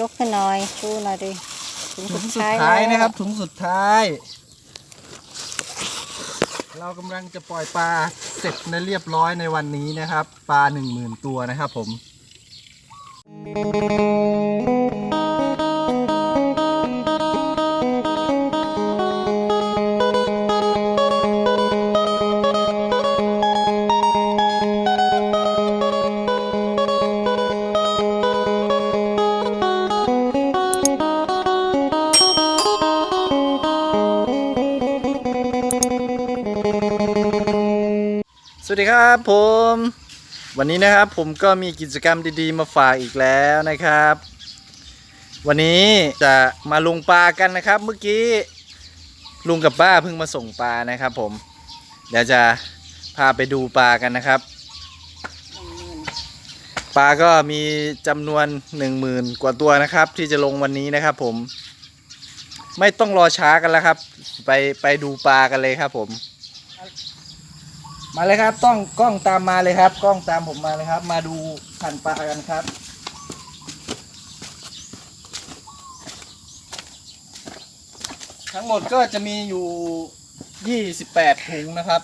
ยกขึ้นหน่อยชูหน่อยดิถุงถุสุงดสุดท้ายท้ายแล้วนะครับ ถุงสุดท้าย เรากำลังจะปล่อยปลาเสร็จในเรียบร้อยในวันนี้นะครับ ปลาหนึ่งหมื่นตัวนะครับผมส วัสดีครับผม วันนี้นะครับผมก็มีกิจกรรมดีๆ มาฝากอีกแล้วนะครับ วันนี้จะมาลงปลากันนะครับ เมื่อกี้ลุงกับป้าเพิ่งมาส่งปลานะครับ ผม เดี๋ยวจะพาไปดูปลากันนะครับปลาก็มีจำนวนหนึ่งหมื่นกว่าตัวนะครับ ที่จะลงวันนี้นะครับ ผม ไม่ต้องรอช้ากันแล้วครับ ไปไปดูปลากันเลยครับผม มาเลยครับ ต้องกล้องตามมาเลยครับ กล้องตามผมมาเลยครับ มาดูพันธุ์ปลากันครับ ทั้งหมดก็จะมีอยู่28ถุงนะครับ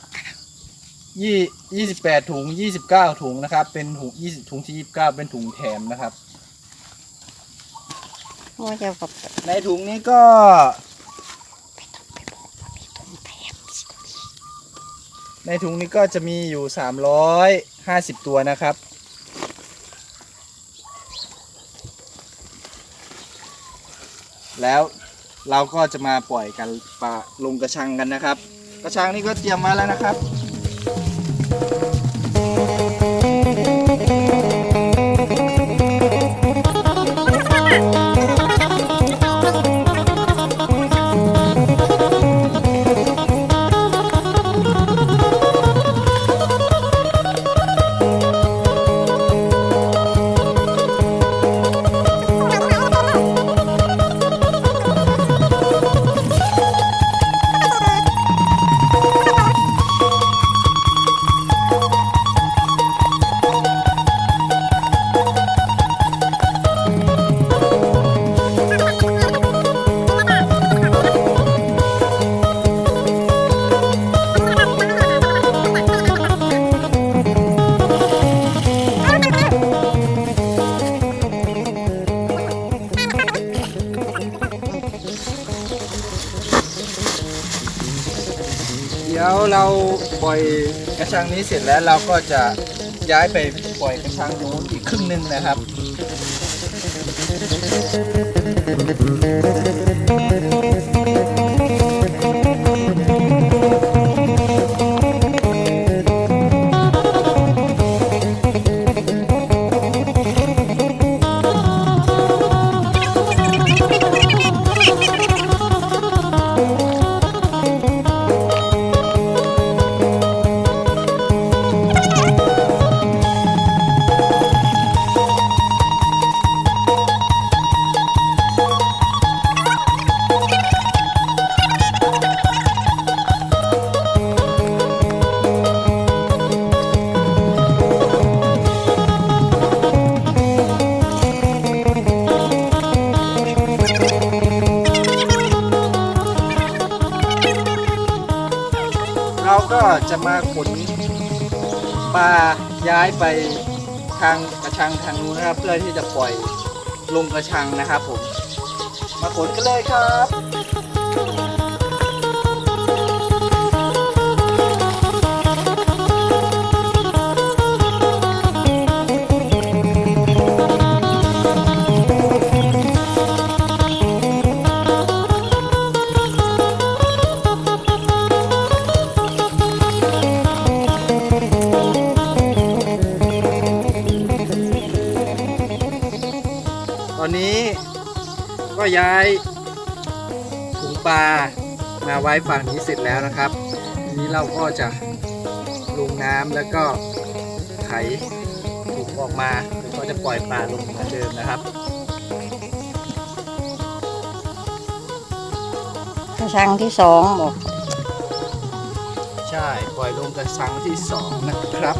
ยี่28ถุง29ถุงนะครับ เป็นถุง20ถุงที่29เป็นถุงแถมนะครับโอ้ยเจ้ากับในถุงนี้ก็ ในถุงนี้ก็จะมีอยู่ 350 ตัวนะครับ แล้วเราก็จะมาปล่อยกันปลาลงกระชังกันนะครับ กระชังนี่ก็เตรียมมาแล้วนะครับ ดี๋ยวเราปล่อยกระชังนี้เสร็จแล้วเราก็จะย้ายไปปล่อยกระชังนู้นอีกครึ่งหนึงนะครับ เราก็จะมาขนปลาย้ายไปทางกระชังทางนู้นนะครับ เพื่อที่จะปล่อยลงกระชังนะครับผม มาขนกันเลยครับ ก็ย้ายถุงปลามาไว้ฝั่งนี้เสร็จแล้วนะครับทีนี้เราก็จะลงน้ำแล้วก็ไถถุงออกมาแล้วก็จะปล่อยปลาลงเหมือนเดิมนะครับกระชังที่สองบอกใช่ปล่อยลงกระสังที่สองนะครับ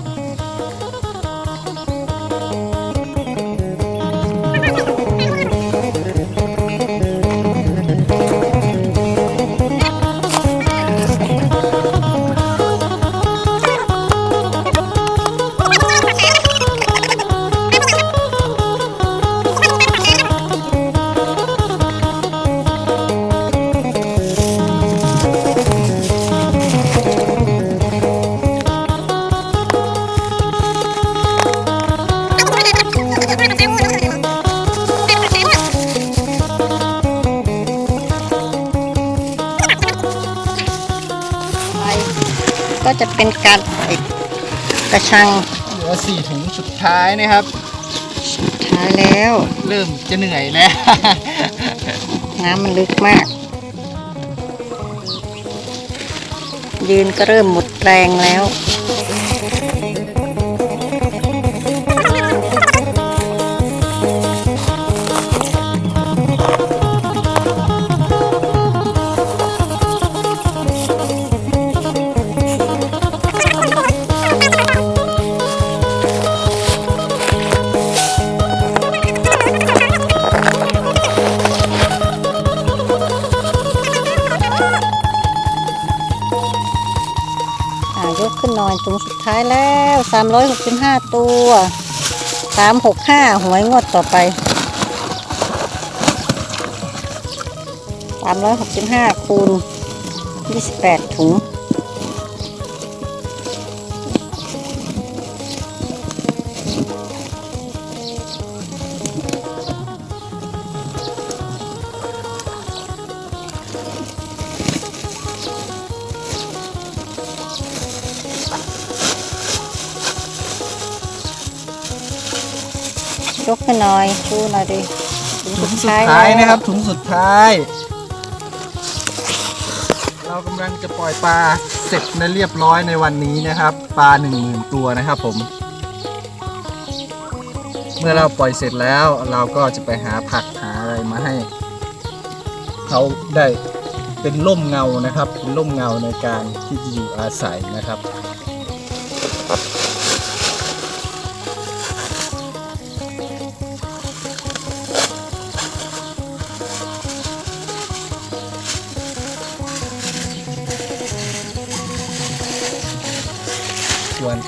จะเป็นการไอ้กระชังเหลือสี่ถุงสุดท้ายนะครับท้ายแล้ว เริ่มจะเหนื่อยแล้ว น้ำมันลึกมาก ยืนก็เริ่มหมดแรงแล้ว อยถุงสุดท้ายแล้ว 365 ตัว 365 หวยงวดต่อไป 365 คูณ 28 ถุง ยกขึ้นหน่อยชูหน่อยดิถุงถุสุงดสุดท้ายท้ายแล้วนะครับถุงสุดท้าย เรากำลังจะปล่อยปลาเสร็จและเรียบร้อยในวันนี้นะครับ ปลาหนึ่งหมื่นตัวนะครับผม เมื่อเราปล่อยเสร็จแล้วเราก็จะไปหาผักหาอะไรมาให้เขาได้เป็นร่มเงานะครับ เป็นร่มเงาในการที่จะอยู่อาศัยนะครับ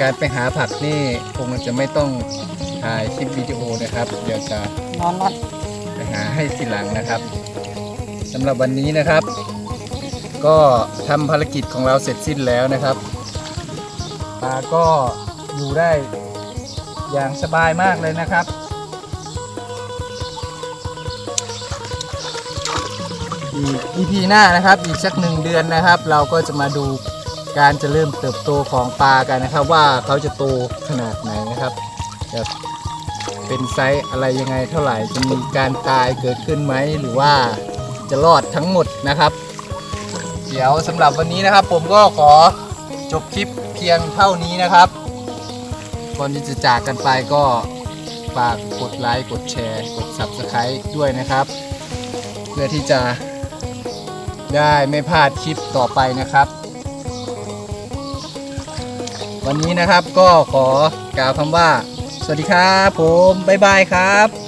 การไปหาผักนี่คงจะไม่ต้องถ่ายคลิปวิดีโอนะครับ เดี๋ยวจะนอนไปหาให้ทีหลังนะครับสำหรับวันนี้นะครับ ก็ทำภารกิจของเราเสร็จสิ้นแล้วนะครับปลาก็อยู่ได้อย่างสบายมากเลยนะครับอีก EP หน้านะครับ อีกสักหนึ่งเดือนนะครับ เราก็จะมาดู การจะเริ่มเติบโตของปลากันนะครับ ว่าเขาจะโตขนาดไหนนะครับจะเป็นไซส์อะไรยังไงเท่าไหร่จะมีการตายเกิดขึ้นไหมหรือว่าจะรอดทั้งหมดนะครับ เดี๋ยวสำหรับวันนี้นะครับ ผมก็ขอจบคลิปเพียงเท่านี้นะครับก่อนที่จะจากกันไปก็ฝากกดไลค์กดแชร์ กด Subscribe ด้วยนะครับ เพื่อที่จะได้ไม่พลาดคลิปต่อไปนะครับ วันนี้นะครับก็ขอกล่าวคำว่า สวัสดีครับผม บ๊ายบายครับ